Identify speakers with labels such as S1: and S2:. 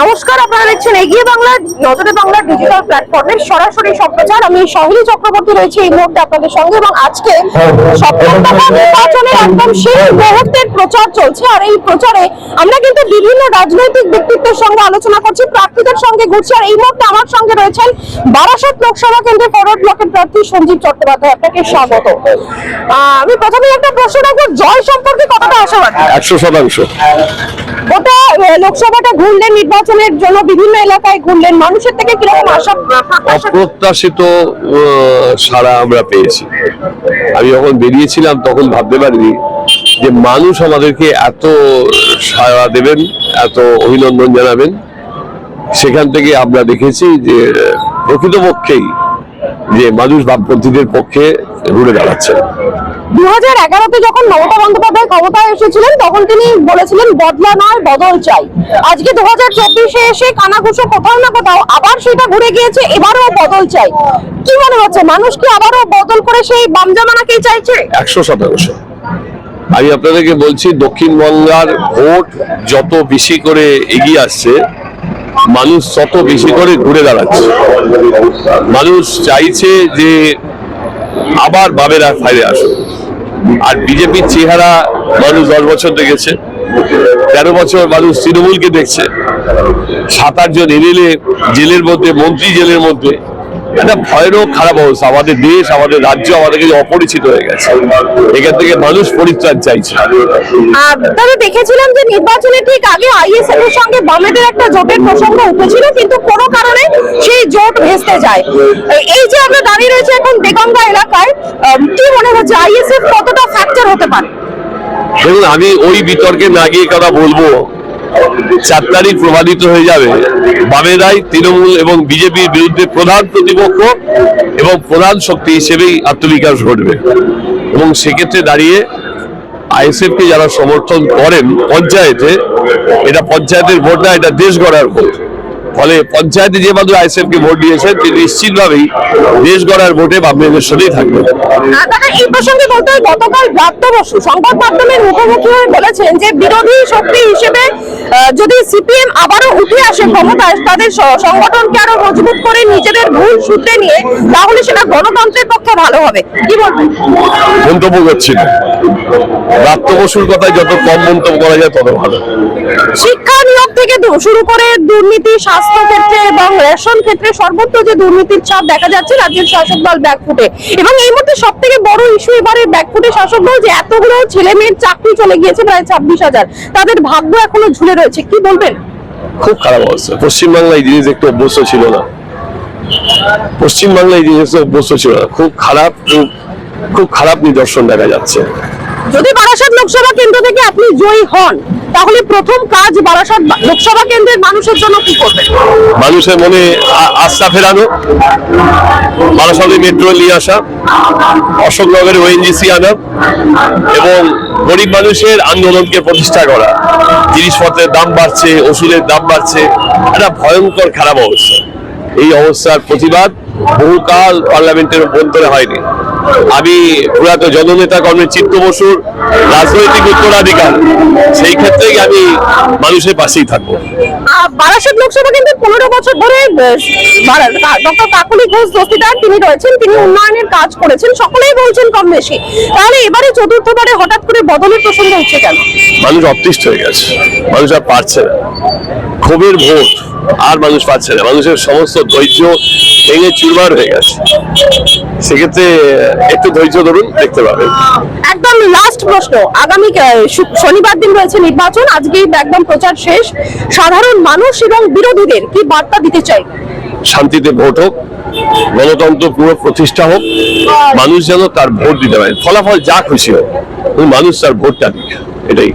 S1: নমস্কার, আপনারা দেখছেন এগিয়ে বাংলা, নজরে বাংলা ডিজিটাল প্ল্যাটফর্মের সরাসরি সম্প্রচার, আমি সহিনী চক্রবর্তী রয়েছে এই মুহূর্তে আপনাদের সঙ্গে এবং আজকে নির্বাচনের একদম শেষ মুহূর্তের প্রচার চলছে। আর এই প্রচারে আমরা কিন্তু বিভিন্ন রাজনৈতিক ব্যক্তিত্বের সঙ্গে আলোচনা করছি, প্রার্থীদের সঙ্গে ঘুরছি। আর এই মুহূর্তে আমার সঙ্গে রয়েছেন বারাসাত লোকসভা কেন্দ্রের ফরওয়ার্ড ব্লকের প্রার্থী সঞ্জীব চট্টোপাধ্যায়। আপনাকে স্বাগত। আমি প্রথমে একটা প্রশ্ন রাখব, জয় সম্পর্কে কতটা আশাবাদী।
S2: একশো শতাংশ।
S1: আহ, লোকসভাটা ঘুরলেন নির্বাচনের জন্য বিভিন্ন এলাকায় ঘুরলেন। মানুষের থেকে কীরকম আশা?
S2: অপ্রত্যাশিত সাড়া আমরা পেয়েছি। আমি যখন বেরিয়েছিলাম তখন ভাবতে পারিনি যে মানুষ আমাদেরকে এত সাড়া দেবেন এত অভিনন্দন জানাবেন। সেখান থেকে আমরা দেখেছি যে প্রকৃতপক্ষেই যে মানুষ বামপন্থীদের পক্ষে ঘুরে দাঁড়াচ্ছে
S1: দু হাজার এগারোতে যখন মমতা বন্দ্যোপাধ্যায় ক্ষমতায় এসেছিলেন, তখন তিনি বলেছিলেন, বদলা নয়, বদল চাই। আজকে দু হাজার চব্বিশে এসে কানাঘুষো কোথাও না কোথাও আবার সেটা ঘুরে গিয়েছে, এবারও বদল চাই। কি মনে হচ্ছে, মানুষ কি আবারও বদল করে সেই বাম জামানাকেই চাইছে?
S2: একশো শতাংশ। আমি আপনাদেরকে বলছি দক্ষিণ বাংলার ভোট যত বেশি করে এগিয়ে আসছে, মানুষ তত বেশি করে ঘুরে দাঁড়াচ্ছে। মানুষ চাইছে যে আবার বাবেরা ফাইরে আসুক। আর বিজেপির চেহারা মানুষ দশ বছর দেখেছে, তেরো বছর মানুষ তৃণমূলকে দেখছে। সাত আটজন এমএলএ জেলের মধ্যে, মন্ত্রী জেলের মধ্যে একটা ভয়ানক খারাপ অবস্থা। আমাদের দেশ আমাদের রাজ্য আমাদের কাছে অপরিচিত হয়ে গেছে। এখান থেকে মানুষ পরিত্রাণ চাইছে।
S1: তবে দেখেছিলাম যে নির্বাচনের ঠিক আগে আইএসএফ এর সঙ্গে বামেদের একটা জোটের প্রসঙ্গ উঠেছিল কিন্তু কোনো কারণে সেই জোট ভেস্তে যায়। এই- যে আমরা দাঁড়িয়ে রয়েছে এখন দেগঙ্গা এলাকায় কি মনে হচ্ছে আইএসএফ কতটা ফ্যাক্টর হতে পারে?
S2: দেখুন আমি ওই বিতর্কে না গিয়ে কথা বলব। চার তারিখ প্রমাণিত হয়ে যাবে। বামেরাই তৃণমূল এবং বিজেপির বিরুদ্ধে প্রধান প্রতিপক্ষ এবং প্রধান শক্তি হিসেবেই আত্মবিকাশ ঘটবে। এবং সেক্ষেত্রে দাঁড়িয়ে আইএসএফকে যারা সমর্থন করেন পঞ্চায়েতে, এটা পঞ্চায়েতের ভোট না, এটা দেশ গড়ার ভোট। ফলে পঞ্চায়েতে যে মানুষ আইএসএফ কে ভোট দিয়েছেন তিনি নিশ্চিতভাবেই দেশ গড়ার ভোটে বামেদের সাথেই
S1: দাদা এই প্রসঙ্গে বলতে হয় গতকাল ব্রাত্য বসু সংবাদ মাধ্যমের মুখোমুখি হয়ে বলেছেন যে বিরোধী শক্তি হিসেবে যদি সিপিএম আবারও উঠে আসে ক্ষমতায় তাদের সংগঠনকে আরও মজবুত করে নিজেদের ভুল সূত্রে নিয়ে তাহলে সেটা গণতন্ত্রের পক্ষে ভালো হবে। কি বলবেন?
S2: মন্তব্য করছি না। রাত্র বসুর কথায় যত কম মন্তব্য করা যায় তত ভালো।
S1: শিক্ষা নিয়োগ থেকে শুরু করে দুর্নীতি স্বাস্থ্য ক্ষেত্রে এবং রেশন ক্ষেত্রে সর্বত্র যে দুর্নীতির ছাপ দেখা যাচ্ছে রাজ্যের শাসক দল ব্যাকফুটে। এবং এই মধ্যে সব থেকে বড় ইস্যু এবারে ব্যাকফুটে শাসক দল যে এতগুলো ছেলে মেয়ের চাকরি চলে গিয়েছে প্রায় ছাব্বিশ হাজার। তাদের ভাগ্য এখনও ঝুলে রয়েছে কি বলবেন?
S2: খুব খারাপ অবস্থা। পশ্চিমবাংলায় জিনিস একটু অভ্যস্ত ছিল না। পশ্চিমবাংলায় জিনিস অভ্যস্ত ছিল না। খুব খারাপ খুব খারাপ নিদর্শন দেখা যাচ্ছে।
S1: যদি বারাসাত লোকসভা কেন্দ্র থেকে আপনি জয়ী হন, তাহলে প্রথম কাজ বারাসাত লোকসভা কেন্দ্রের মানুষের জন্য কি করবেন?
S2: মানুষের মনে আস্থা ফেরানো, বারাসাতে মেট্রো নিয়ে আসা অশোকনগরে ওএনজিসি আনা, এবং গরিব মানুষের আন্দোলনকে প্রতিষ্ঠা করা। জিনিসপত্রের দাম বাড়ছে, ওষুধের দাম বাড়ছে, একটা ভয়ঙ্কর খারাপ অবস্থা। এই অবস্থার প্রতিবাদ বহুকাল পার্লামেন্টের অভ্যন্তরে হয়নি। আমি প্রয়াত জননেতা কর্মের চিত্ত বসুর রাজনৈতিক উত্তরাধিকার। সেই ক্ষেত্রেই আমি মানুষের পাশেই থাকব।
S1: বারাসাত লোকসভা কেন্দ্রের পনেরো বছর ধরে ডক্টর কাকুলি ঘোষ দস্তিদার তিনি রয়েছেন তিনি উন্নয়নের কাজ করেছেন সকলেই বলছেন কম বেশি। তাহলে এবারে চতুর্থবারে হঠাৎ করে বদলের প্রসঙ্গ উঠছে কেন?
S2: মানুষ অতিষ্ঠ হয়ে গেছে। মানুষ আর পারছে না। ক্ষোভের ভোট। আর মানুষ পাচ্ছে না। মানুষের সমস্ত ধৈর্য ভেঙে চুরমার হয়ে গেছে। সেক্ষেত্রে একটু ধৈর্য ধরুন দেখতে পাবেন।
S1: একদম লাস্ট প্রশ্ন। আগামী শনিবার দিন রয়েছে নির্বাচন। আজকেই একদম প্রচার শেষ। সাধারণ মানুষ এবং বিরোধীদের কি বার্তা দিতে চাই?
S2: শান্তিতে ভোট হোক গণতন্ত্র পুরো প্রতিষ্ঠা হোক মানুষ যেন তার ভোট দিতে পারে। ফলাফল যা খুশি হোক মানুষ তার ভোটটা দিক। এটাই।